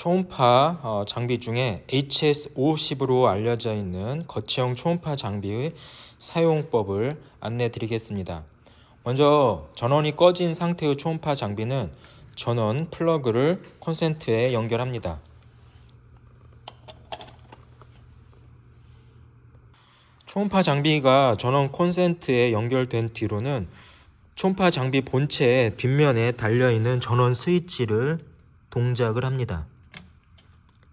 초음파 어, 장비 중에 HS50으로 알려져 있는 거치형 초음파 장비의 사용법을 안내 드리겠습니다. 먼저 전원이 꺼진 상태의 초음파 장비는 전원 플러그를 콘센트에 연결합니다. 초음파 장비가 전원 콘센트에 연결된 뒤로는 초음파 장비 본체의 뒷면에 달려 있는 전원 스위치를 동작을 합니다.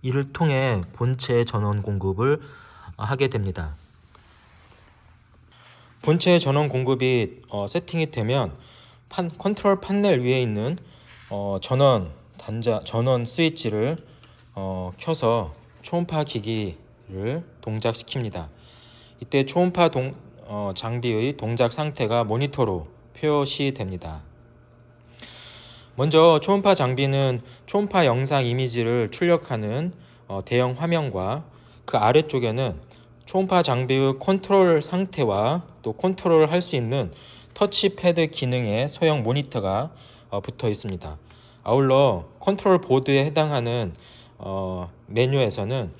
이를 통해 본체 전원 공급을 하게 됩니다. 본체 전원 공급이 어, 세팅이 되면 판, 컨트롤 판넬 위에 있는 어, 전원 단자 전원 스위치를 어, 켜서 초음파 기기를 동작시킵니다. 이때 초음파 동, 어, 장비의 동작 상태가 모니터로 표시됩니다. 먼저 초음파 장비는 초음파 영상 이미지를 출력하는 어, 대형 화면과 그 아래쪽에는 초음파 장비의 컨트롤 상태와 또 컨트롤을 할수 있는 터치패드 기능의 소형 모니터가 어, 붙어 있습니다. 아울러 컨트롤 보드에 해당하는 어, 메뉴에서는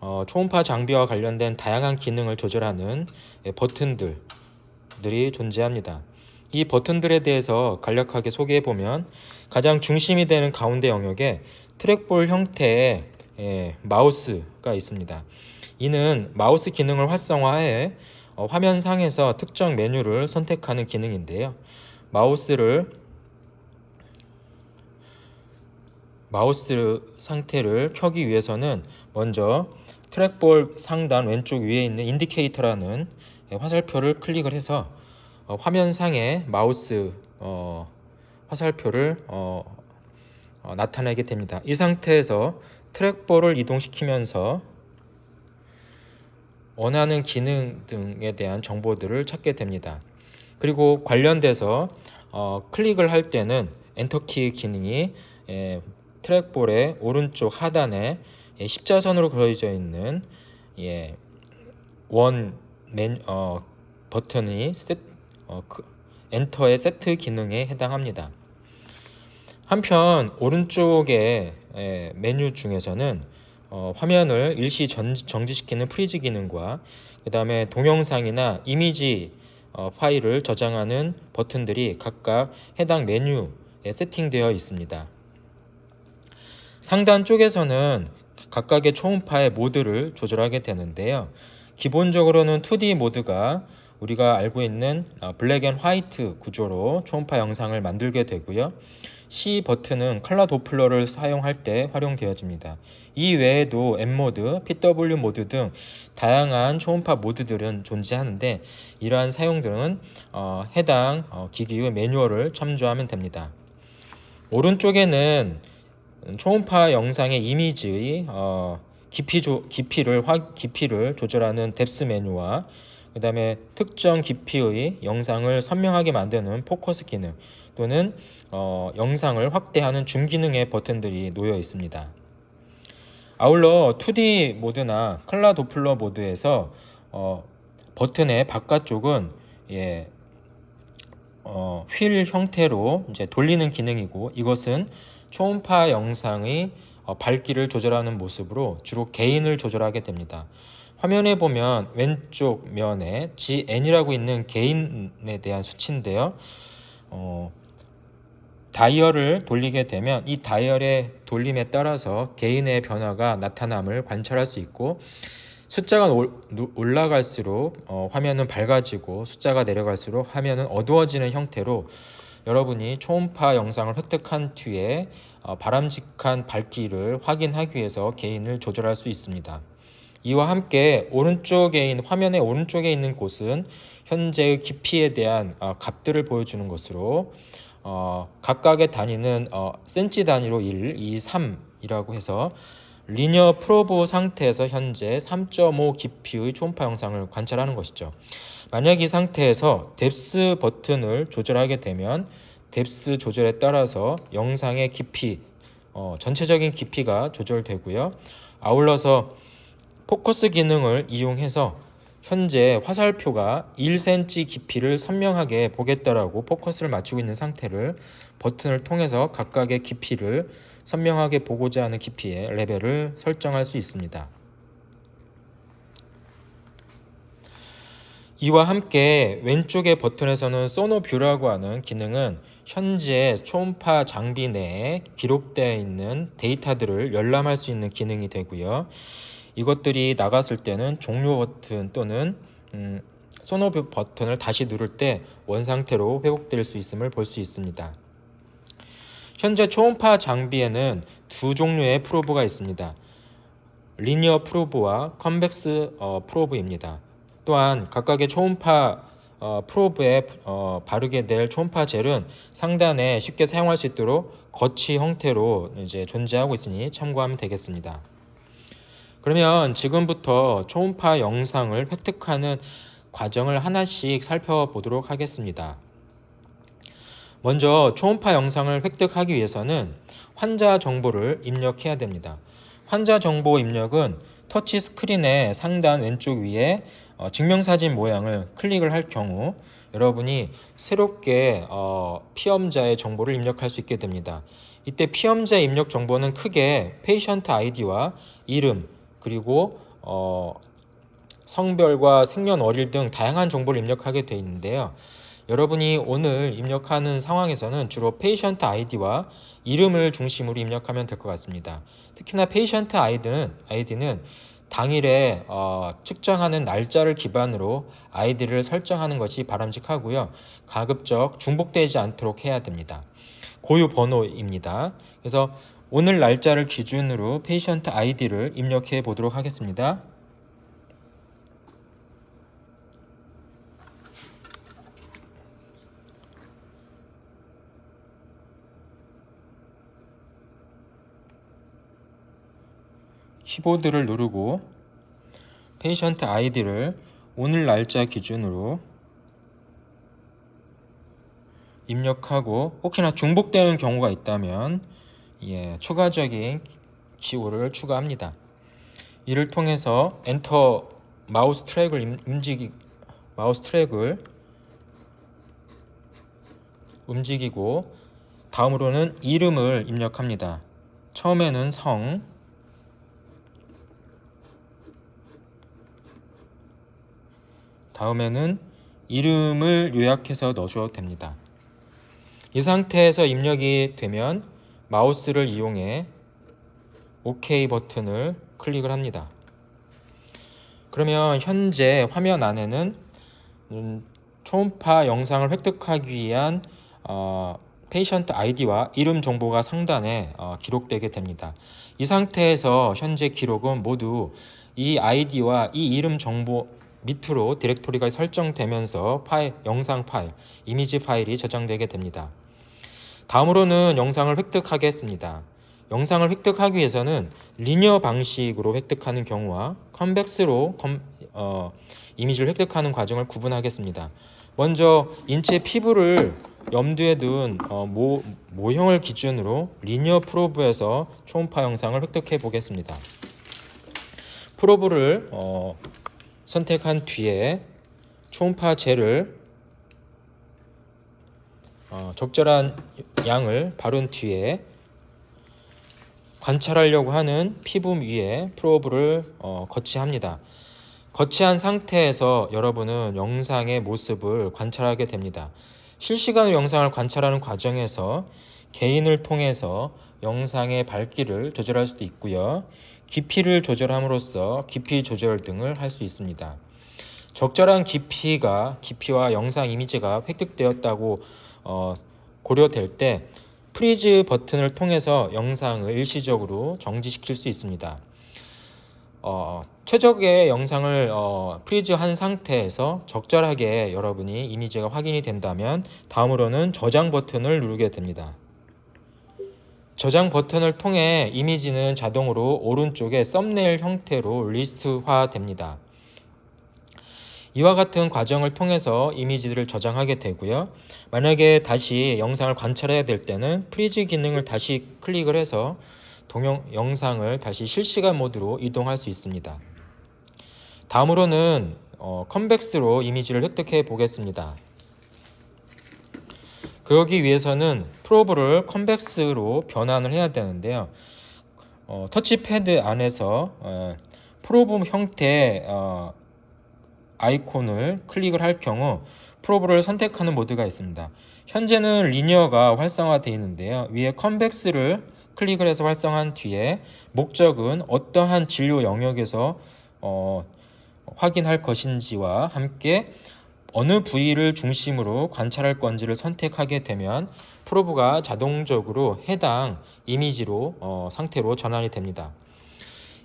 어, 초음파 장비와 관련된 다양한 기능을 조절하는 예, 버튼들이 존재합니다. 이 버튼들에 대해서 간략하게 소개해 보면 가장 중심이 되는 가운데 영역에 트랙볼 형태의 예, 마우스가 있습니다. 이는 마우스 기능을 활성화해 어, 화면 상에서 특정 메뉴를 선택하는 기능인데요. 마우스를 마우스 상태를 켜기 위해서는 먼저 트랙볼 상단 왼쪽 위에 있는 인디케이터라는 예, 화살표를 클릭을 해서 어, 화면 상에 마우스 어, 화살표를 어, 어, 나타내게 됩니다. 이 상태에서 트랙볼을 이동시키면서 원하는 기능 등에 대한 정보들을 찾게 됩니다. 그리고 관련돼서 어, 클릭을 할 때는 엔터키 기능이 예, 트랙볼의 오른쪽 하단에 예, 십자선으로 그려져 있는 예, 원 맨, 어, 버튼이 셋, 어, 그, 엔터의 세트 기능에 해당합니다. 한편 오른쪽의 예, 메뉴 중에서는 어, 화면을 일시 전, 정지시키는 프리즈 기능과 그 다음에 동영상이나 이미지 어, 파일을 저장하는 버튼들이 각각 해당 메뉴에 세팅되어 있습니다. 상단 쪽에서는 각각의 초음파의 모드를 조절하게 되는데요. 기본적으로는 2D 모드가 우리가 알고 있는 어, 블랙 앤 화이트 구조로 초음파 영상을 만들게 되고요. C 버튼은 컬러 도플러를 사용할 때 활용되어집니다. 이 외에도 M 모드, PW 모드 등 다양한 초음파 모드들은 존재하는데 이러한 사용들은 어, 해당 어, 기기의 매뉴얼을 참조하면 됩니다. 오른쪽에는 초음파 영상의 이미지의 어, 깊이 조, 깊이를 화, 깊이를 조절하는 뎁스 메뉴와 그 다음에 특정 깊이의 영상을 선명하게 만드는 포커스 기능 또는 어, 영상을 확대하는 줌 기능의 버튼들이 놓여 있습니다. 아울러 2D 모드나 컬러 도플러 모드에서 어, 버튼의 바깥쪽은 예, 어, 휠 형태로 이제 돌리는 기능이고 이것은 초음파 영상의 어, 밝기를 조절하는 모습으로 주로 게인을 조절하게 됩니다. 화면에 보면 왼쪽 면에 GN이라고 있는 게인에 대한 수치인데요. 어, 다이얼을 돌리게 되면 이 다이얼의 돌림에 따라서 게인의 변화가 나타남을 관찰할 수 있고 숫자가 올라갈수록 어, 화면은 밝아지고 숫자가 내려갈수록 화면은 어두워지는 형태로 여러분이 초음파 영상을 획득한 뒤에 어, 바람직한 밝기를 확인하기 위해서 게인을 조절할 수 있습니다. 이와 함께 오른쪽에 있는 화면의 오른쪽에 있는 곳은 현재의 깊이에 대한 어, 값들을 보여주는 것으로 어, 각각의 단위는 어, 센치 단위로 1, 2, 3이라고 해서 리니어 프로브 상태에서 현재 3.5 깊이의 초음파 영상을 관찰하는 것이죠. 만약 이 상태에서 뎁스 버튼을 조절하게 되면 뎁스 조절에 따라서 영상의 깊이, 어, 전체적인 깊이가 조절되고요. 아울러서 포커스 기능을 이용해서 현재 화살표가 1cm 깊이를 선명하게 보겠다라고 포커스를 맞추고 있는 상태를 버튼을 통해서 각각의 깊이를 선명하게 보고자 하는 깊이의 레벨을 설정할 수 있습니다. 이와 함께 왼쪽의 버튼에서는 소노뷰라고 하는 기능은 현재 초음파 장비 내에 기록되어 있는 데이터들을 열람할 수 있는 기능이 되고요. 이것들이 나갔을 때는 종료 버튼 또는 음, 소노뷰 버튼을 다시 누를 때 원상태로 회복될 수 있음을 볼 수 있습니다. 현재 초음파 장비에는 두 종류의 프로브가 있습니다. 리니어 프로브와 컨벡스 어, 프로브입니다. 또한 각각의 초음파 어, 프로브에 어, 바르게 될 초음파 젤은 상단에 쉽게 사용할 수 있도록 거치 형태로 이제 존재하고 있으니 참고하면 되겠습니다. 그러면 지금부터 초음파 영상을 획득하는 과정을 하나씩 살펴보도록 하겠습니다. 먼저 초음파 영상을 획득하기 위해서는 환자 정보를 입력해야 됩니다. 환자 정보 입력은 터치 스크린의 상단 왼쪽 위에 어, 증명사진 모양을 클릭을 할 경우 여러분이 새롭게 어, 피험자의 정보를 입력할 수 있게 됩니다. 이때 피험자 입력 정보는 크게 페이션트 아이디와 이름 그리고 어, 성별과 생년월일 등 다양한 정보를 입력하게 되어 있는데요. 여러분이 오늘 입력하는 상황에서는 주로 페이션트 아이디와 이름을 중심으로 입력하면 될 것 같습니다. 특히나 페이션트 아이디는 아이디는 당일에 어, 측정하는 날짜를 기반으로 아이디를 설정하는 것이 바람직하고요. 가급적 중복되지 않도록 해야 됩니다. 고유 번호입니다. 그래서 오늘 날짜를 기준으로 페이션트 아이디를 입력해 보도록 하겠습니다. 키보드를 누르고 페이션트 아이디를 오늘 날짜 기준으로 입력하고 혹시나 중복되는 경우가 있다면 예, 추가적인 기호를 추가합니다. 이를 통해서 엔터 마우스 트랙을 임- 움직이 마우스 트랙을 움직이고 다음으로는 이름을 입력합니다. 처음에는 성 다음에는 이름을 요약해서 넣어줘도 됩니다. 이 상태에서 입력이 되면 마우스를 이용해 OK 버튼을 클릭을 합니다. 그러면 현재 화면 안에는 음, 초음파 영상을 획득하기 위한 어, 페이션트 아이디와 이름 정보가 상단에 어, 기록되게 됩니다. 이 상태에서 현재 기록은 모두 이 아이디와 이 이름 정보 밑으로 디렉토리가 설정되면서 파일, 영상 파일, 이미지 파일이 저장되게 됩니다. 다음으로는 영상을 획득하겠습니다. 영상을 획득하기 위해서는 리니어 방식으로 획득하는 경우와 컨벡스로 컴, 어, 이미지를 획득하는 과정을 구분하겠습니다. 먼저 인체 피부를 염두에 둔 어, 모, 모형을 기준으로 리니어 프로브에서 초음파 영상을 획득해 보겠습니다. 프로브를 어, 선택한 뒤에 초음파 젤을 어, 적절한 양을 바른 뒤에 관찰하려고 하는 피부 위에 프로브를 어, 거치합니다. 거치한 상태에서 여러분은 영상의 모습을 관찰하게 됩니다. 실시간으로 영상을 관찰하는 과정에서 개인을 통해서 영상의 밝기를 조절할 수도 있고요. 깊이를 조절함으로써 깊이 조절 등을 할 수 있습니다. 적절한 깊이가 깊이와 영상 이미지가 획득되었다고 어, 고려될 때 프리즈 버튼을 통해서 영상을 일시적으로 정지시킬 수 있습니다. 어, 최적의 영상을 어, 프리즈한 상태에서 적절하게 여러분이 이미지가 확인이 된다면 다음으로는 저장 버튼을 누르게 됩니다. 저장 버튼을 통해 이미지는 자동으로 오른쪽에 썸네일 형태로 리스트화 됩니다. 이와 같은 과정을 통해서 이미지들을 저장하게 되고요. 만약에 다시 영상을 관찰해야 될 때는 프리즈 기능을 다시 클릭을 해서 동영 영상을 다시 실시간 모드로 이동할 수 있습니다. 다음으로는 어, 컨벡스로 이미지를 획득해 보겠습니다. 그러기 위해서는 프로브를 컨벡스로 변환을 해야 되는데요. 어, 터치패드 안에서 어, 프로브 형태 어, 아이콘을 클릭을 할 경우 프로브를 선택하는 모드가 있습니다. 현재는 리니어가 활성화되어 있는데요. 위에 컨벡스를 클릭을 해서 활성화한 뒤에 목적은 어떠한 진료 영역에서 어, 확인할 것인지와 함께 어느 부위를 중심으로 관찰할 건지를 선택하게 되면 프로브가 자동적으로 해당 이미지로 어, 상태로 전환이 됩니다.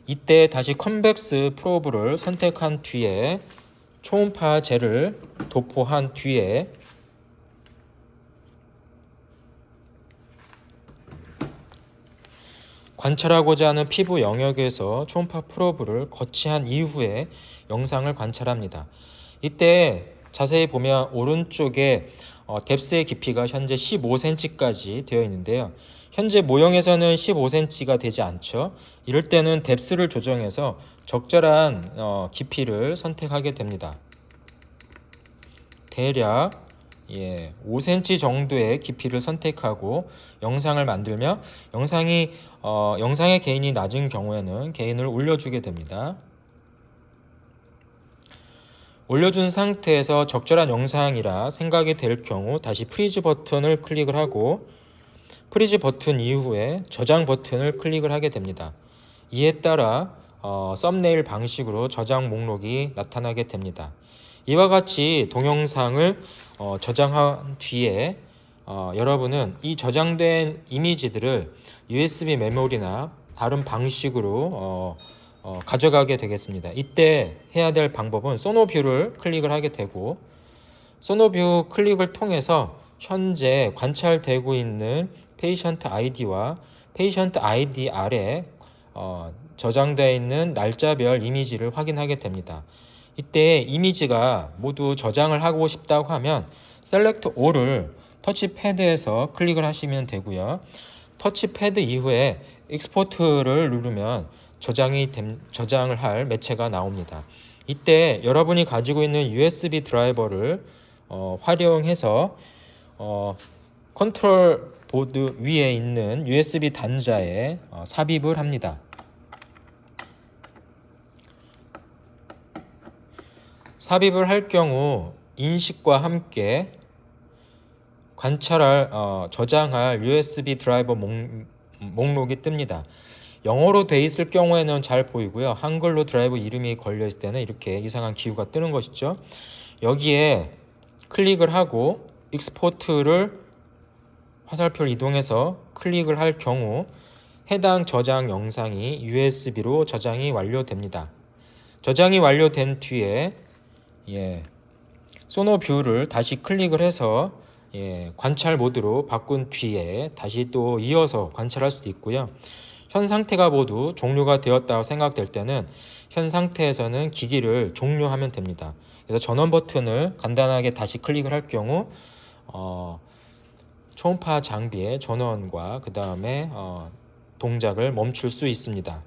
이때 다시 컨벡스 프로브를 선택한 뒤에 초음파 젤을 도포한 뒤에 관찰하고자 하는 피부 영역에서 초음파 프로브를 거치한 이후에 영상을 관찰합니다. 이때 자세히 보면 오른쪽에 어, 뎁스의 깊이가 현재 15cm까지 되어 있는데요. 현재 모형에서는 15cm가 되지 않죠. 이럴 때는 뎁스를 조정해서 적절한 어, 깊이를 선택하게 됩니다. 대략 예, 5cm 정도의 깊이를 선택하고 영상을 만들며 영상이 어, 영상의 개인이 낮은 경우에는 개인을 올려주게 됩니다. 올려준 상태에서 적절한 영상이라 생각이 될 경우 다시 프리즈 버튼을 클릭을 하고 프리즈 버튼 이후에 저장 버튼을 클릭을 하게 됩니다. 이에 따라 어, 썸네일 방식으로 저장 목록이 나타나게 됩니다. 이와 같이 동영상을 어, 저장한 뒤에 어, 여러분은 이 저장된 이미지들을 USB 메모리나 다른 방식으로 어, 어, 가져가게 되겠습니다. 이때 해야 될 방법은 소노뷰를 클릭을 하게 되고 소노뷰 클릭을 통해서 현재 관찰되고 있는 페이션트 아이디와 페이션트 아이디 아래 어, 저장되어 있는 날짜별 이미지를 확인하게 됩니다. 이때 이미지가 모두 저장을 하고 싶다고 하면 셀렉트 all을 터치패드에서 클릭을 하시면 되고요. 터치패드 이후에 익스포트를 누르면 저장이 됨, 저장을 할 매체가 나옵니다. 이때 여러분이 가지고 있는 USB 드라이버를 어, 활용해서 어, 컨트롤 보드 위에 있는 USB 단자에 어, 삽입을 합니다. 삽입을 할 경우 인식과 함께 관찰할 어, 저장할 USB 드라이버 목, 목록이 뜹니다. 영어로 돼 있을 경우에는 잘 보이고요. 한글로 드라이브 이름이 걸려 있을 때는 이렇게 이상한 기호가 뜨는 것이죠. 여기에 클릭을 하고 익스포트를 화살표를 이동해서 클릭을 할 경우 해당 저장 영상이 USB로 저장이 완료됩니다. 저장이 완료된 뒤에 예, 소노뷰를 다시 클릭을 해서 예, 관찰 모드로 바꾼 뒤에 다시 또 이어서 관찰할 수도 있고요. 현 상태가 모두 종료가 되었다고 생각될 때는 현 상태에서는 기기를 종료하면 됩니다. 그래서 전원 버튼을 간단하게 다시 클릭을 할 경우 어, 초음파 장비의 전원과 그 다음에 어, 동작을 멈출 수 있습니다.